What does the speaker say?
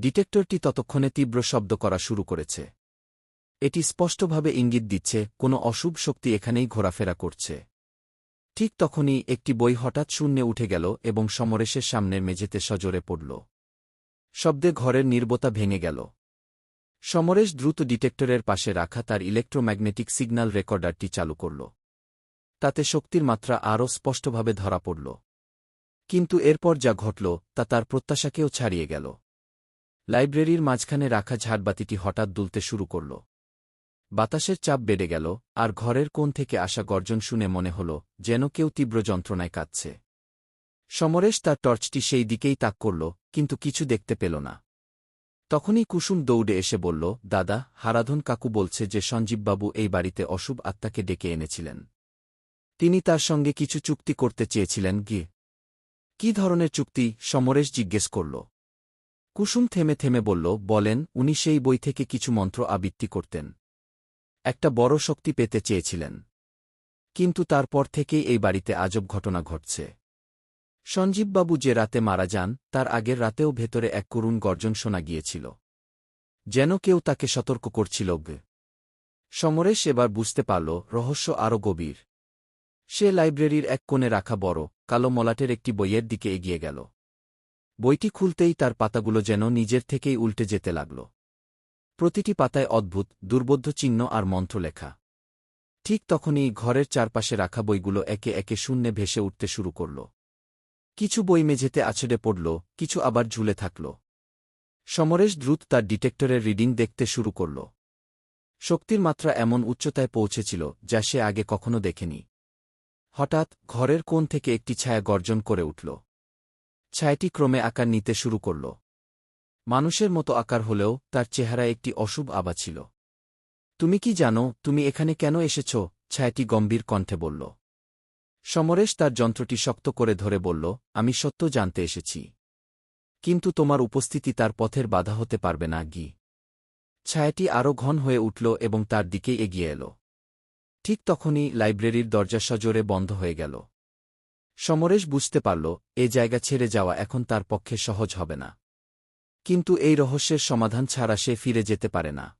ডিটেক্টরটি ততক্ষণে তীব্র শব্দ করা শুরু করেছে। এটি স্পষ্টভাবে ইঙ্গিত দিচ্ছে, কোনো অশুভ শক্তি এখানেই ঘোরাফেরা করছে। ঠিক তখনই একটি বই হঠাৎ শূন্যে উঠে গেল এবং সমরেশের সামনের মেঝেতে সজোরে পড়ল। শব্দে ঘরের নির্বতা ভেঙে গেল। সমরেশ দ্রুত ডিটেক্টরের পাশে রাখা তার ইলেকট্রোম্যাগনেটিক সিগন্যাল রেকর্ডারটি চালু করল। তাতে শক্তির মাত্রা আরও স্পষ্টভাবে ধরা পড়ল। কিন্তু এরপর যা ঘটল, তা তার প্রত্যাশাকেও ছাড়িয়ে গেল। লাইব্রেরির মাঝখানে রাখা ঝাড়বাতিটি হঠাৎ দুলতে শুরু করল। বাতাসের চাপ বেড়ে গেল, আর ঘরের কোণ থেকে আসা গর্জন শুনে মনে হল যেন কেউ তীব্র যন্ত্রণায় কাঁদছে। সমরেশ তার টর্চটি সেই দিকেই তাক করল, কিন্তু কিছু দেখতে পেল না। তখনই কুসুম দৌড়ে এসে বলল, দাদা, হারাধন কাকু বলছে যে সঞ্জীববাবু এই বাড়িতে অশুভ আত্মাকে ডেকে এনেছিলেন। তিনি তার সঙ্গে কিছু চুক্তি করতে চেয়েছিলেন গিয়ে। কি ধরনের চুক্তি? সমরেশ জিজ্ঞেস করল। কুসুম থেমে থেমে বলল, বলেন, উনি সেই বই থেকে কিছু মন্ত্র আবৃত্তি করতেন। একটা বড় শক্তি পেতে চেয়েছিলেন। কিন্তু তারপর থেকেই এই বাড়িতে আজব ঘটনা ঘটছে। সঞ্জীববাবু যে রাতে মারা যান, তার আগের রাতেও ভেতরে এক করুণ গর্জন শোনা গিয়েছিল। যেন কেউ তাকে সতর্ক করছিল সমরেশ এবার বুঝতে পারল, রহস্য আরও গভীর। সে লাইব্রেরির এক কোণে রাখা বড়, কালো মলাটের একটি বইয়ের দিকে এগিয়ে গেল। বইটি খুলতেই তার পাতাগুলো যেন নিজের থেকেই উল্টে যেতে লাগল। প্রতিটি পাতায় অদ্ভুত, দুর্বোধ্য চিহ্ন আর মন্ত্র লেখা ঠিক তখনই ঘরের চারপাশে রাখা বইগুলো একে একে শূন্যে ভেসে উঠতে শুরু করল। কিছু বই মেঝেতে আছড়ে পড়ল, কিছু আবার ঝুলে থাকল। সমরেশ দ্রুত তার ডিটেক্টরের রিডিং দেখতে শুরু করল। শক্তির মাত্রা এমন উচ্চতায় পৌঁছেছিল যা সে আগে কখনো দেখেনি। হঠাৎ ঘরের কোণ থেকে একটি ছায়া গর্জন করে উঠল। ছায়াটি ক্রমে আকার নিতে শুরু করল। মানুষের মতো আকার হলেও তার চেহারা একটি অশুভ আবা ছিল। তুমি কি জানো, তুমি এখানে কেন এসেছ? ছায়াটি গম্ভীর কণ্ঠে বলল। সমরেশ তার যন্ত্রটি শক্ত করে ধরে বলল, আমি সত্য জানতে এসেছি। কিন্তু তোমার উপস্থিতি তার পথের বাধা হতে পারবে না, গি ছায়াটি আরও ঘন হয়ে উঠল এবং তার দিকেই এগিয়ে এল। ঠিক তখনই লাইব্রেরির দরজা সজোরে বন্ধ হয়ে গেল। সমরেশ বুঝতে পারল, এ জায়গা ছেড়ে যাওয়া এখন তার পক্ষে সহজ হবে না। কিন্তু এই রহস্যের সমাধান ছাড়া সে ফিরে যেতে পারে না।